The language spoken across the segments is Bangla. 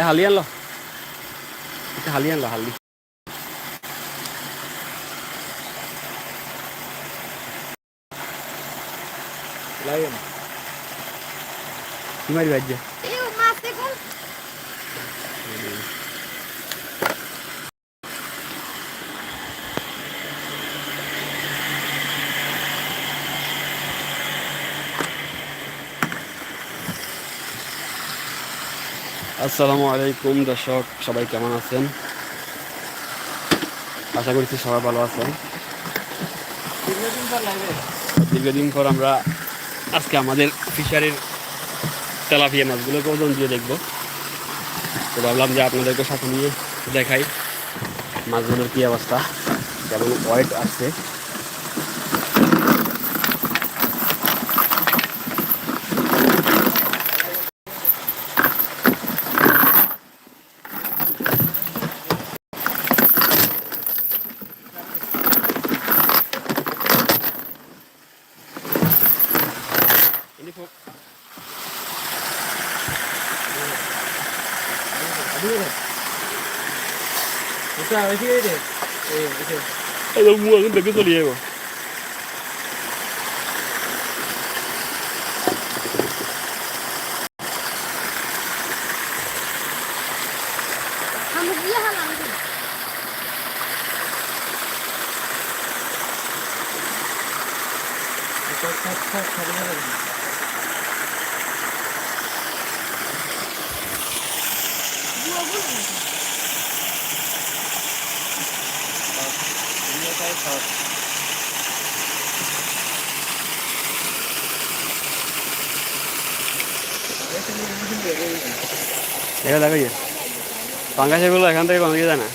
এ হালি আনলো। এটা হালি আনলো হালি। লাইন। কি মারি বাজ্যে এই মাছ দেখুন আসসালামু আলাইকুম, দর্শক, সবাই কেমন আছেন? আশা করছি সবাই ভালো আছেন। দীর্ঘদিন পর আমরা আজকে আমাদের ফিশারির তেলাপিয়া মাছগুলোকে ওজন দিয়ে দেখব। তো ভাবলাম যে আপনাদেরকে সাথে নিয়ে দেখাই মাছগুলোর কী অবস্থা, কেমন ওয়েট আসছে এটা বেশি রে এই এটা এই তো মুখ এখন দেখে চলে যাব আমি দিয়ে হালাম এটা থাক থাক সারি না দুনিয়াটাই দেখা দেখো যে পাঙ্গাসেগুলো এখান থেকে কোনো যায় না।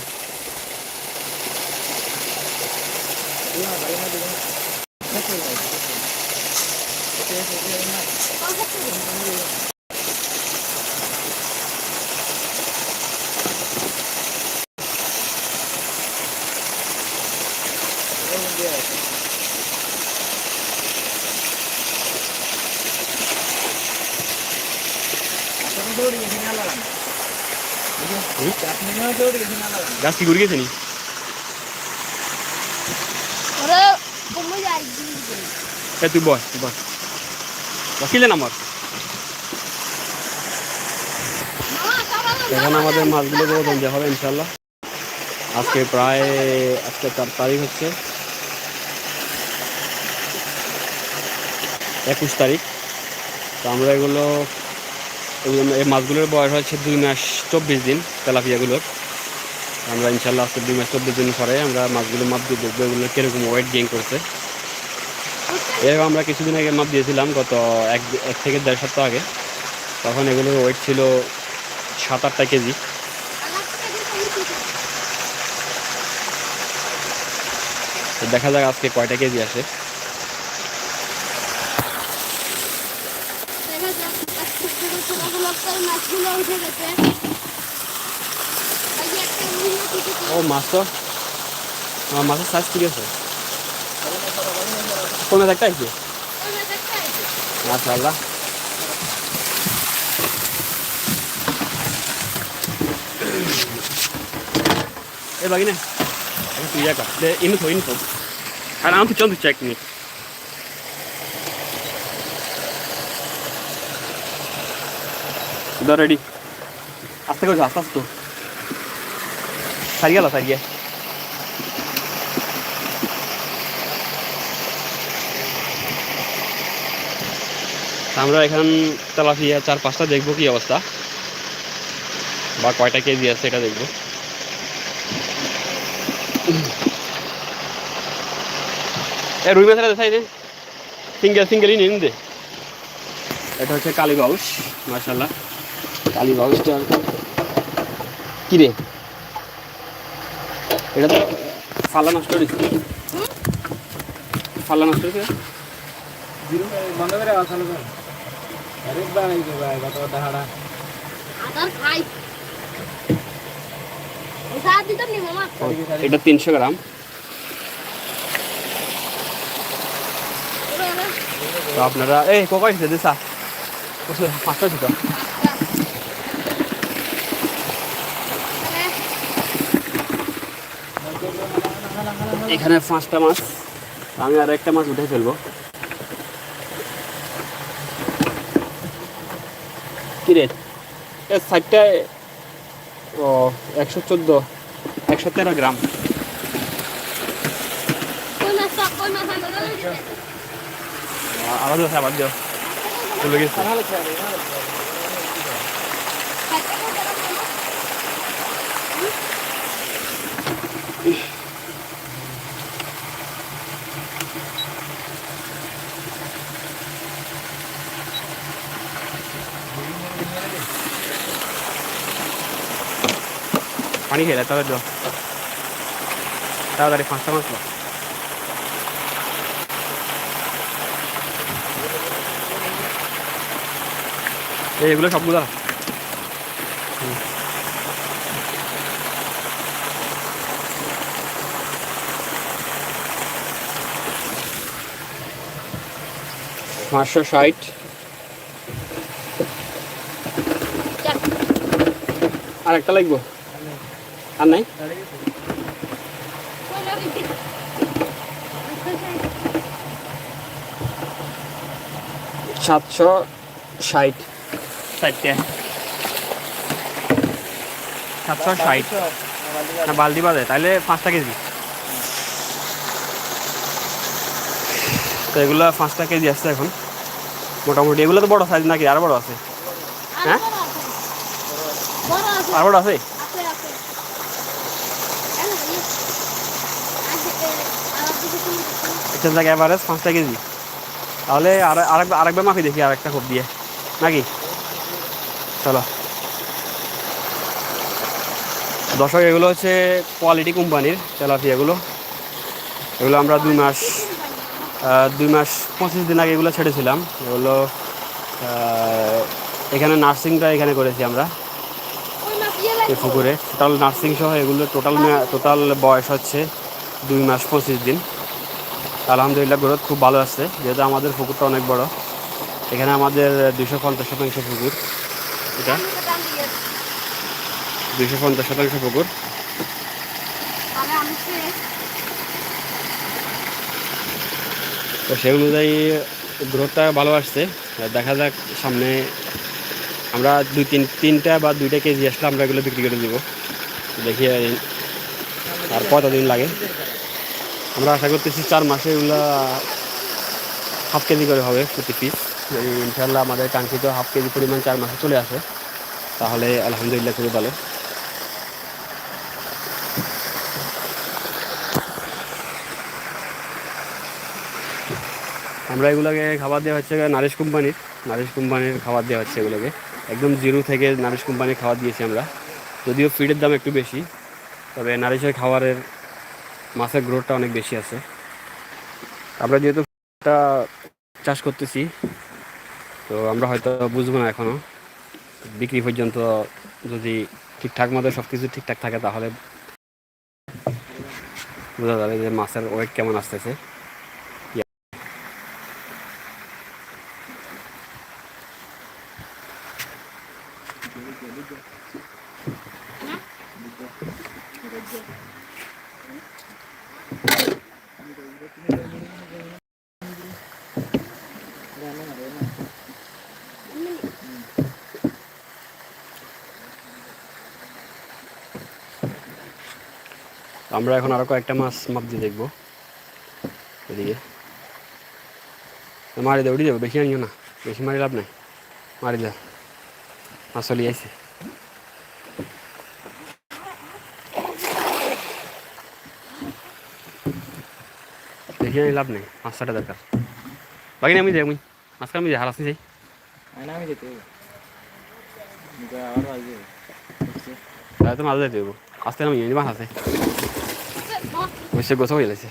গাছ কি ঘুরে গেছে নি? তুই বয় তুই বয় বসিলেন আমার? এখন আমাদের মাছগুলো দেওয়া হবে ইনশাল্লাহ আজকে প্রায় আজকে চার তারিখ হচ্ছে একুশ তারিখ। তো আমরা এগুলো এগুলো- এই মাছগুলোর বয়স হচ্ছে দুই মাস চব্বিশ দিন তেলাপিয়াগুলোর। আমরা ইনশাল্লাহ আজকে দুই মাস চব্বিশ দিন পরে আমরা মাছগুলো মাপ দিয়ে দেখব এগুলো কীরকম ওয়েট গেইন করছে। এরকম আমরা কিছুদিন আগে মাপ দিয়েছিলাম গত এক এক থেকে দেড় সপ্তাহ আগে। তখন এগুলোর ওয়েট ছিল সাত আটটা কেজি। দেখা যাক আজকে কয়টা কেজি আসে। দেখা যাক আজকে ছোট ছোটগুলো কই মাছগুলো উঠে গেছে এই যে একটা উড়িয়ে দিতে ও মাছ তো আমার মাছের সাইজ ঠিক আছে একটা আছে ওই একটা আছে মাশাআল্লাহ Eh bagina. Aku tuh ya kak. De info info. Karena aku contoh cek nih. Udah ready. আস্তে করে আস্তে আস্তে সারিয়ে গেল সারিয়ে আমরা এখন তেলাপিয়া চার পাঁচটা দেখব কি অবস্থা? বা কয়টা কেজি আছে এটা দেখব। এ রুই মাছের দেখাই দে সিঙ্গেল সিঙ্গেলই নিন দে। এটা হচ্ছে কালী বাউস মার্শাল্লাহ কালী বাউসটা কি রে? এটা তো ফাল্লা নষ্ট হয়েছে। ফাল্লা নষ্ট হয়েছে? বন্ধ করে দিতাম এটা তিনশো গ্রাম। তো আপনারা এই কোকাই দিছে পাঁচটা ছিল এখানে পাঁচটা মাছ আমি আর একটা মাছ উঠে ফেলব। কি রে? এর সাইডটায় ও একশো চোদ্দ একশো তেরো গ্রাম। আলাদা আবার দিও। চলে গেছে। ছেড়ে পানি খেলে তবে দিও তাড়াতাড়ি পাঁচটা মাছ দাও। এই এগুলো সবগুলো। পাঁচশো ষাট আর একটা লাগবো আর নাই? সাতশো ষাট। ষাটটা সাতশো ষাট। না বালতি বাদে তাহলে পাঁচটা কেজি। তো এগুলো পাঁচটা কেজি আসছে এখন। মোটামুটি এগুলো তো বড় সাইজ নাকি? আর বড় আছে। হ্যাঁ? আর বড় আছে এলো ভাই আছে আর দিকে শুনি এটা জায়গায় অ্যাভারেজ পাঁচটা কেজি। তাহলে আর আরেক আরেকবার মাফি দেখি আরেকটা খুব দিয়ে। নাকি? চলো। দর্শক, এগুলো হচ্ছে কোয়ালিটি কোম্পানির তেলাপিয়াগুলো এগুলো এগুলো আমরা দুই মাস দুই মাস পঁচিশ দিন আগে এগুলো ছেড়েছিলাম। এগুলো এখানে নার্সিংটা এখানে করেছি আমরা। এই পুকুরে। টোটাল নার্সিং সহ এগুলো টোটাল টোটাল বয়স হচ্ছে দুই মাস পঁচিশ দিন। আলহামদুলিল্লাহ গ্রোথ খুব ভালো আসছে যেহেতু আমাদের পুকুরটা অনেক বড়। এখানে আমাদের দুশো পঞ্চাশ শতাংশ পুকুর। এটা দুশো পঞ্চাশ শতাংশ পুকুর। তো সেই অনুযায়ী গ্রোথটা ভালো আসছে। দেখা যাক সামনে আমরা দুই তিন, তিনটা বা দুইটা কেজি আসলে আমরা এগুলো বিক্রি করে দিব। দেখি আর কতদিন লাগে। আমরা আশা করতেছি চার মাসে এগুলো হাফ কেজি করে হবে প্রতি পিস ইনশাল্লাহ আমাদের কাঙ্ক্ষিত হাফ কেজি পরিমাণ চার মাসে চলে আসে। তাহলে আলহামদুলিল্লাহ খুবই ভালো। আমরা এগুলোকে খাবার দেওয়া হচ্ছে নারিশ কোম্পানির। নারিশ কোম্পানির খাবার দেওয়া হচ্ছে এগুলোকে। একদম জিরো থেকে নারিশ কোম্পানির খাবার দিয়েছি আমরা। যদিও ফিডের দাম একটু বেশি, তবে নারিশের খাবারের মাছের গ্রোথটা অনেক বেশি আছে। আমরা যেহেতু চাষ করতেছি, তো আমরা হয়তো বুঝব না এখনও বিক্রি পর্যন্ত যদি ঠিকঠাক মতো সব কিছু ঠিকঠাক থাকে তাহলে বোঝা যাবে যে মাছের ওয়েট কেমন আসতেছে। আমরা এখন আরও কয়েকটা মাছ মাপ দিয়ে দেখব। এদিকে। মারি দে উঠি যাব, বেশি আনিও না। বেশি মারি লাভ নাই। মারি দে মাছ চলি আইছে। বেশি আনি লাভ নেই পাঁচশোটা দরকার বাকি আমি যাই আমি মাছ আমি যাই হারাসনি যাই আয়না আমি যেতে আবার আসবে তাহলে তো মাছ যাইতে হইব আসতে আমি মাছ আছে বসে গোছা হয়ে গেছে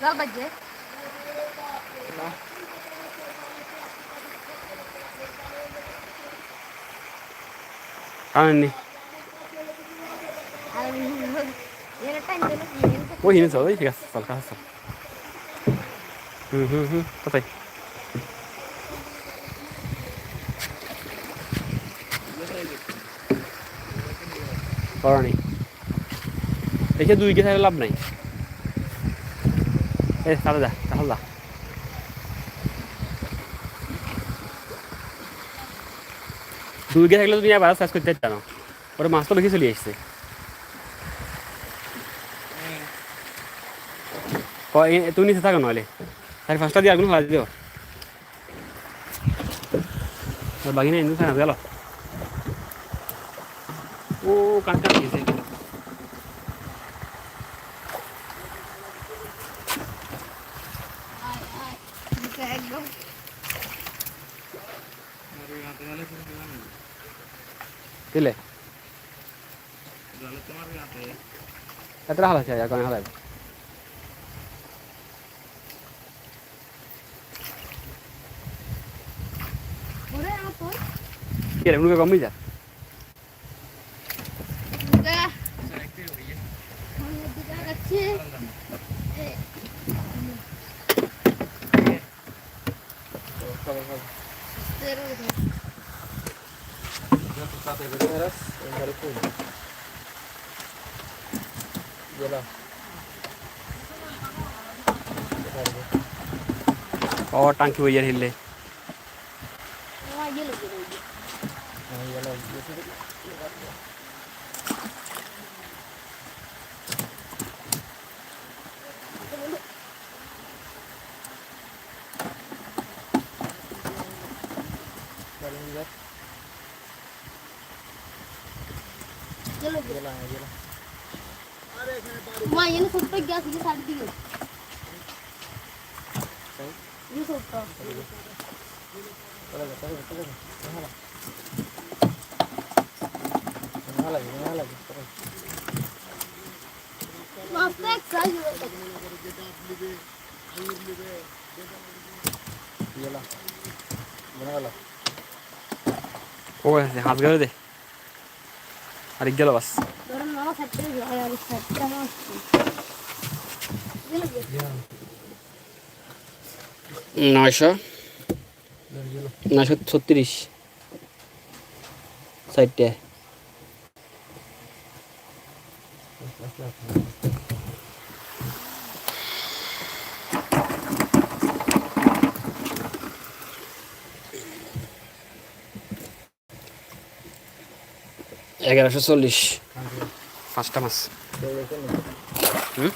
জাল বাজে అవునండి ওই হিনে চলো ঠিক আছে চল কাজ চল হুম হুম হুম কোথায় করনি দেখে দুই কে লাভ নাই এ তাহলে যা তাহলে যা দুই গিয়ে থাকলে তুমি আবার চাষ করতে পারত না। ওরা মাছ তো বেশি চলে এসছে তুমি নিচে থাকো নাহলে। সাড়ে পাঁচটা দিয়ে আগুন ফেলা দিও। আর বাকি নেই ইন্দু গেল ও কাঁচা গেছে আয় আয় এটা একদম দিলে এত হাল আছে আর কোন হাল ওরে আমার তো কি রে মুখে কমই যা এটা আমার দিকে যাচ্ছে এ তেরো দেখো Sate করে হেরাস এবারে কোন গেলা ও টাঙ্কি বইয়া হিললে আমার গেল গেল আমি গেলা গেল গেলা গেলা মা এনে ছোট্ট গ্যাস দিয়ে সাইড দিকে এই ছোট্ট চলে যা চলে যা চলে যা হালা হালা হালা চলে মাছটা ফ্রাই হয়ে গেছে গেলা মনে গেলা ও আছে হাত গেলে দে আর গেল বাস ধরুন মামা সাইড থেকে যায় আর সাইডটা মাছ গেল গেল নয়শো। নয়শো ছত্রিশ। সাইডটা এগারোশো চল্লিশ। পাঁচটা মাছ। হুম।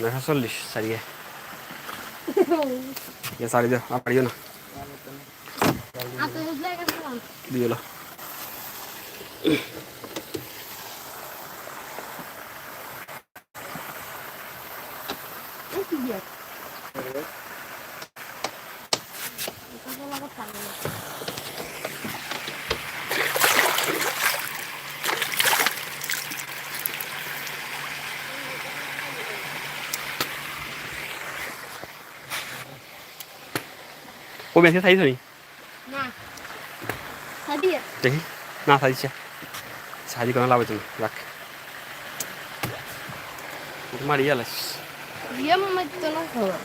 নয়শো চল্লিশ সারিয়ে সারি দিও পারিও না আতো জায়গা দিলাম দিয়ে দিলো এই কি দিয়ে এটা তো লাগা পানি ও বেশি সাইজ নি না সাদিয়া দেখি না সাইজছে সাইজ কোনো লাভ হচ্ছে না রাখ মারি গেলাস বিয়ে মামা তো না খাওয়া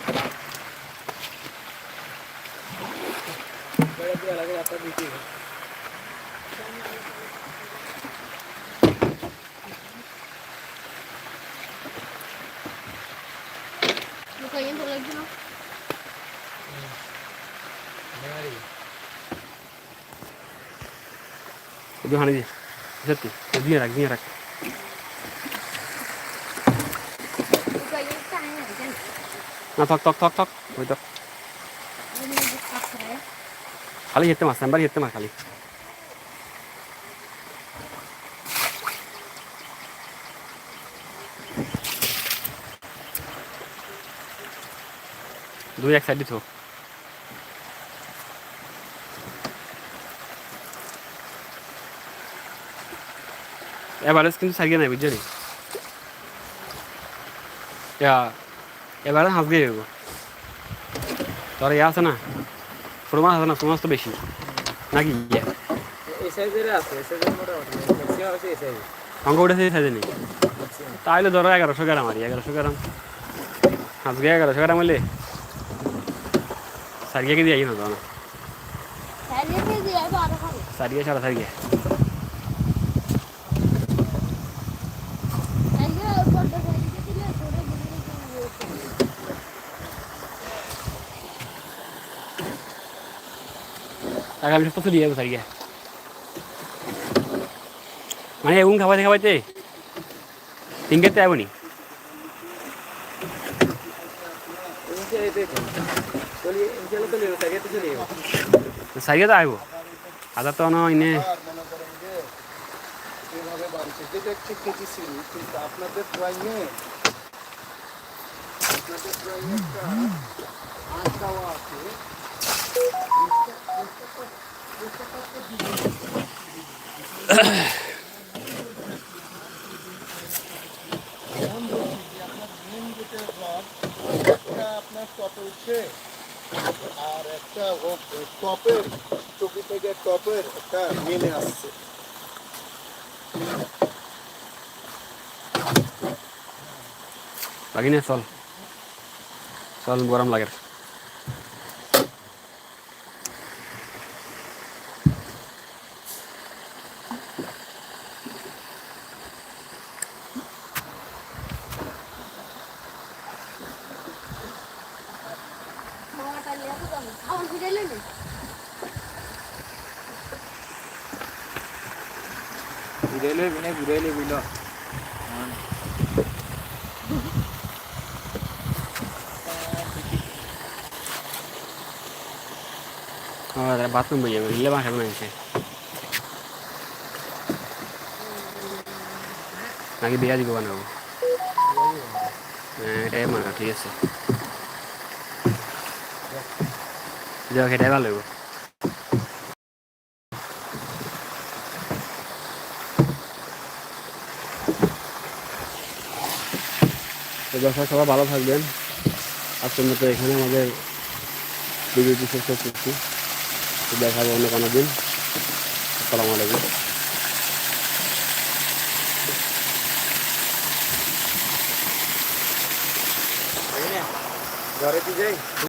ওই হানি দি সত্যি দিয়ে রাখ দিয়ে রাখ Bukan yang tanya kan. না থক থক থক থক ওই তো Ini bukan saya. খালি হেঁটে মাছ একবার হেঁটে মাছ খালি দুই এক সাইড দিত এভারেজ কিন্তু সারিয়ে নাই বুঝছ নি এবারে হাঁস গিয়ে যাব তোর ইয়ে আছে না? ছোটো মাছ আছে না? ছোটো মাছ তো বেশি। নাকি? অঙ্ক উঠেছে এই সাইজে নেই তাহলে ধরো এগারোশো গ্রাম আর এগারোশো গ্রাম। আজকে এগারোশো গ্রাম হলে সারিয়ে কি দিয়ে না তো না? সারিয়ে সারা সারিয়ে আজকে উপরটা সাইডে দিলে ধরে ধরে আগামী সপ্তাহ চলে যাব সারিয়ে মানে এগুন খাওয়াইতে খাওয়াইতে সারিয়ে তো চলিয়ে সারিয়ে তো আসব আদা তো না ইনে আর মনে আর একটা টপের চকি থেকে টপের একটা মেলে আসছে বাকি না চল। চল, গরম লাগে মামাটা লিয়ে তো যাব খাওয়ান ফিরাইলে না ঘুরাইলে বিনে ঘুরাইলে বুঝল বাথরুম বই যাবে ইলে বাসা বানাইছে নাকি দিব বানাবো হ্যাঁ এটাই মানা ঠিক আছে। যাও সেটাই ভালো তো দর্শক, সবাই ভালো থাকবেন। আজকের মতো এখানে আমাদের ভিডিওটি শেষ করছি। তো দেখা হবে অন্য কোনো দিন। আসসালামু আলাইকুম। ঘরে কি যাই?